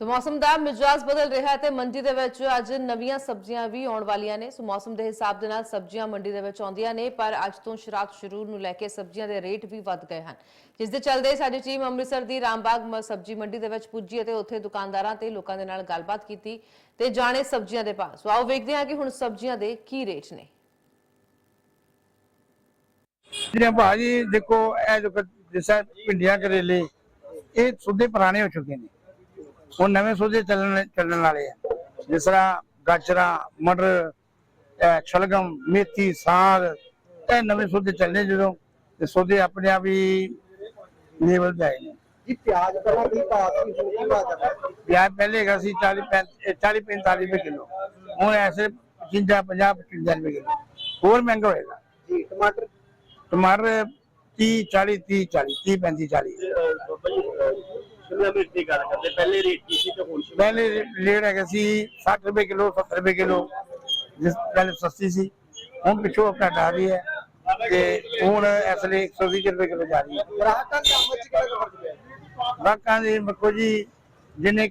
ਸੋ ਮੌਸਮ ਦਾ ਮਿਜਾਜ਼ ਬਦਲ ਰਿਹਾ ਹੈ ਤੇ ਮੰਡੀ ਦੇ ਵਿੱਚ ਅੱਜ ਨਵੀਆਂ ਸਬਜ਼ੀਆਂ ਵੀ ਆਉਣ ਵਾਲੀਆਂ ਨੇ। ਸੋ ਮੌਸਮ ਦੇ ਹਿਸਾਬ ਦੇ ਨਾਲ ਸਬਜ਼ੀਆਂ ਮੰਡੀ ਦੇ ਵਿੱਚ ਆਉਂਦੀਆਂ ਨੇ, ਪਰ ਅੱਜ ਤੋਂ ਸ਼ਰਾਬ ਸ਼ੁਰੂ ਨੂੰ ਲੈ ਕੇ ਸਬਜ਼ੀਆਂ ਦੇ ਰੇਟ ਵੀ ਵੱਧ ਗਏ ਹਨ। ਜਿਸ ਦੇ ਚੱਲਦੇ ਸਾਡੀ ਟੀਮ ਅੰਮ੍ਰਿਤਸਰ ਦੀ ਰਾਮਬਾਗ ਸਬਜ਼ੀ ਮੰਡੀ ਦੇ ਵਿੱਚ ਪੁੱਜੀ ਅਤੇ ਉੱਥੇ ਦੁਕਾਨਦਾਰਾਂ ਤੇ ਲੋਕਾਂ ਦੇ ਨਾਲ ਗੱਲਬਾਤ ਕੀਤੀ ਤੇ ਜਾਣੇ ਸਬਜ਼ੀਆਂ ਦੇ ਭਾਅ। ਸੋ ਆਓ ਵੇਖਦੇ ਹਾਂ ਕਿ ਹੁਣ ਸਬਜ਼ੀਆਂ ਦੇ ਕੀ ਰੇਟ ਨੇ। ਜਿਹੜੇ ਭਾਜੀ ਦੇਖੋ, ਇਹ ਜੋ ਜਿਸ ਭਿੰਡੀਆਂ, ਕਰੇਲੇ, ਇਹ ਸੁੱਧੇ ਪੁਰਾਣੇ ਹੋ ਚੁੱਕੇ ਨੇ। ਹੁਣ ਨਵੇਂ ਸੁੱਧੇ ਚੱਲਣ ਚੱਲਣ ਵਾਲੇ ਆ। ਜਿਸ ਤਰ੍ਹਾਂ ਗਾਜਰਾਂ ਮਟਰ ਸ਼ਲਗਮ ਮੇਥੀ ਸਾਗ ਇਹ ਨਵੇਂ ਸੁੱਧੇ ਚੱਲਣੇ ਜਦੋਂ ਤੇ ਸੁੱਧੇ ਆਪਣੇ ਆਪ ਹੀ ਲੈਵਲ ਤੇ ਆਏ ਨੇ। ਜੀ ਪਿਆਜ਼ ਪਹਿਲਾਂ ਕੀ ਭਾਅ ਸੀ ਹੁਣ ਕੀ ਭਾਅ ਚੱਲ ਰਿਹਾ ਪਿਆਜ਼ ਪਹਿਲੇ ਹੈਗਾ ਸੀ 40 40 45 ਰੁਪਏ ਕਿਲੋ। ਹੁਣ ਐਸੇ 55 50 55 ਰੁਪਏ ਕਿਲੋ। ਹੋਰ ਮਹਿੰਗਾ ਹੋਏਗਾ। ਜੀ ਟਮਾਟਰ? ਟਮਾਟਰ 30 40 30 40 30 35 40 ਸ਼ਿਮਲਾ ਮਿਰਚ ਦੀ ਗੱਲ ਕਰਦੇ। ਪਹਿਲੇ ਰੇਟ ਕੀ ਸੀ ਤੇ ਹੁਣ ਸ਼ਿਮਲਾ ਪਹਿਲੇ ਰੇਟ ਹੈਗਾ ਸੀ 60 ਰੁਪਏ ਕਿਲੋ 70 ਰੁਪਏ ਕਿਲੋ ਜਿਸ ਪਹਿਲੇ ਸਸਤੀ ਸੀ। ਹੁਣ ਪਿੱਛੋਂ ਘਟ ਆ ਰਹੀ ਹੈ ਤੇ ਹੁਣ ਇਸ ਲਈ 120 ਰੁਪਏ ਕਿਲੋ ਜਾ ਰਹੀ ਹੈ। ਗ੍ਰਾਹਕਾਂ ਦੀ ਆਮਦ ਚ ਕਿਹੜਾ ਫ਼ਰਕ ਪਿਆ? ਬਾਕਾਂ ਦੀ ਮੱਕੋ ਜੀ ਜਿਹਨੇ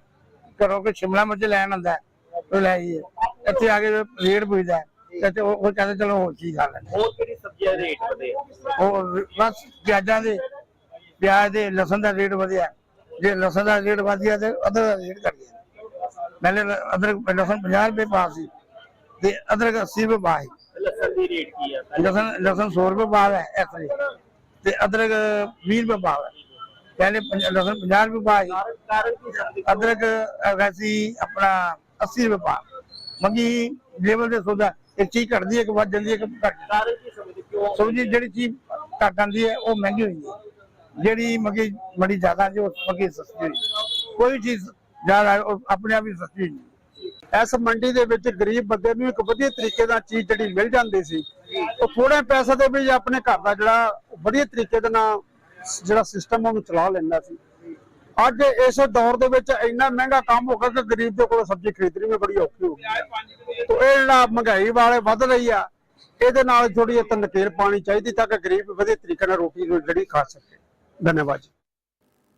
ਘਰੋਂ ਕੇ ਸ਼ਿਮਲਾ ਮਿਰਚ ਲੈਣ ਆਉਂਦਾ ਹੈ, ਉਹ ਲੈ ਆਈਏ। ਇੱਥੇ ਆ ਕੇ ਰੇਟ ਪੁੱਛਦਾ ਤੇ ਉਹ ਉਹ ਕਹਿੰਦੇ ਚਲੋ ਹੋਰ ਚੀਜ਼ ਖਾ ਲੈਂਦੇ ਹੋਰ ਕਿਹੜੀ ਸਬਜ਼ੀਆਂ ਦੇ ਰੇਟ ਵਧੇ। ਉਹ ਬਸ ਪਿਆਜ਼ਾਂ ਦੇ ਪਿਆਜ਼ ਦੇ ਲਸਣ ਦਾ ਰੇਟ ਵਧਿਆ। ਜੇ ਲਸਣ ਦਾ ਰੇਟ ਵਧ ਗਿਆ ਤੇ ਅਦਰਕ ਦਾ ਰੇਟ ਘਟ ਗਿਆ। ਪਹਿਲੇ ਅਦਰਕ ਲਸਣ 50 ਰੁਪਏ ਪਾ ਸੀ ਤੇ ਅਦਰਕ 80 ਰੁਪਏ ਪਾ ਸੀ। ਲਸਣ ਦੀ ਰੇਟ ਕੀ ਆ? ਲਸਣ ਲਸਣ 100 ਰੁਪਏ ਪਾ ਹੈ ਇਸ ਤਰ੍ਹਾਂ ਤੇ ਅਦਰਕ 20 ਰੁਪਏ ਪਾ ਹੈ। ਪਹਿਲੇ ਲਸਣ 50 ਰੁਪਏ ਪਾ ਸੀ। ਕੀ ਅਦਰਕ ਹੈਗਾ ਸੀ ਆਪਣਾ 80 ਰੁਪਏ ਪਾ ਮੰਗੀ ਲੈਵਲ ਦੇ ਸੌਦਾ ਇੱਕ ਚੀਜ਼ ਘਟਦੀ ਹੈ ਇੱਕ ਵੱਧ ਜਾਂਦੀ ਹੈ ਘਟ ਕੀ ਸਮਝਦੇ ਕਿਉਂ ਸਬਜ਼ੀ ਜਿਹੜੀ ਚੀਜ਼ ਘੱਟ ਆਉਂਦੀ ਹੈ ਉਹ ਮਹਿੰਗੀ ਹੁੰਦੀ ਹੈ। ਜਿਹੜੀ ਮਗੀ ਬੜੀ ਜ਼ਿਆਦਾ ਜੀ ਮਗੀ ਸਸਤੀ ਕੋਈ ਚੀਜ਼ ਜ਼ਿਆਦਾ ਆਪਣੇ ਆਪ ਹੀ ਸਸਤੀ ਇਸ ਮੰਡੀ ਦੇ ਵਿੱਚ ਗਰੀਬ ਬੰਦੇ ਨੂੰ ਇੱਕ ਵਧੀਆ ਤਰੀਕੇ ਨਾਲ ਚੀਜ਼ ਜਿਹੜੀ ਮਿਲ ਜਾਂਦੀ ਸੀ, ਉਹ ਥੋੜੇ ਪੈਸੇ ਦੇ ਵਿੱਚ ਆਪਣੇ ਘਰ ਦਾ ਜਿਹੜਾ ਵਧੀਆ ਤਰੀਕੇ ਦੇ ਨਾਲ ਜਿਹੜਾ ਸਿਸਟਮ ਉਹਨੂੰ ਚਲਾ ਲੈਂਦਾ ਸੀ। ਅੱਜ ਇਸ ਦੌਰ ਦੇ ਵਿੱਚ ਇੰਨਾ ਮਹਿੰਗਾ ਕੰਮ ਹੋ ਗਿਆ ਕਿ ਗਰੀਬ ਦੇ ਕੋਲ ਸਬਜ਼ੀ ਖਰੀਦਣੀ ਵੀ ਬੜੀ ਔਖੀ ਹੋ ਗਈ। ਹੈ। ਇਹ ਜਿਹੜਾ ਮਹਿੰਗਾਈ ਵਾਲੇ ਵੱਧ ਰਹੀ ਆ, ਇਹਦੇ ਨਾਲ ਥੋੜੀ ਜਿਹੀ ਨਕੇਲ ਪਾਣੀ ਚਾਹੀਦੀ ਤਾਂ ਕਿ ਗਰੀਬ ਵਧੀਆ ਤਰੀਕੇ ਨਾਲ ਰੋਟੀ ਜਿਹੜੀ ਖਾ ਸਕੇ। ਧੰਨਵਾਦ ਜੀ।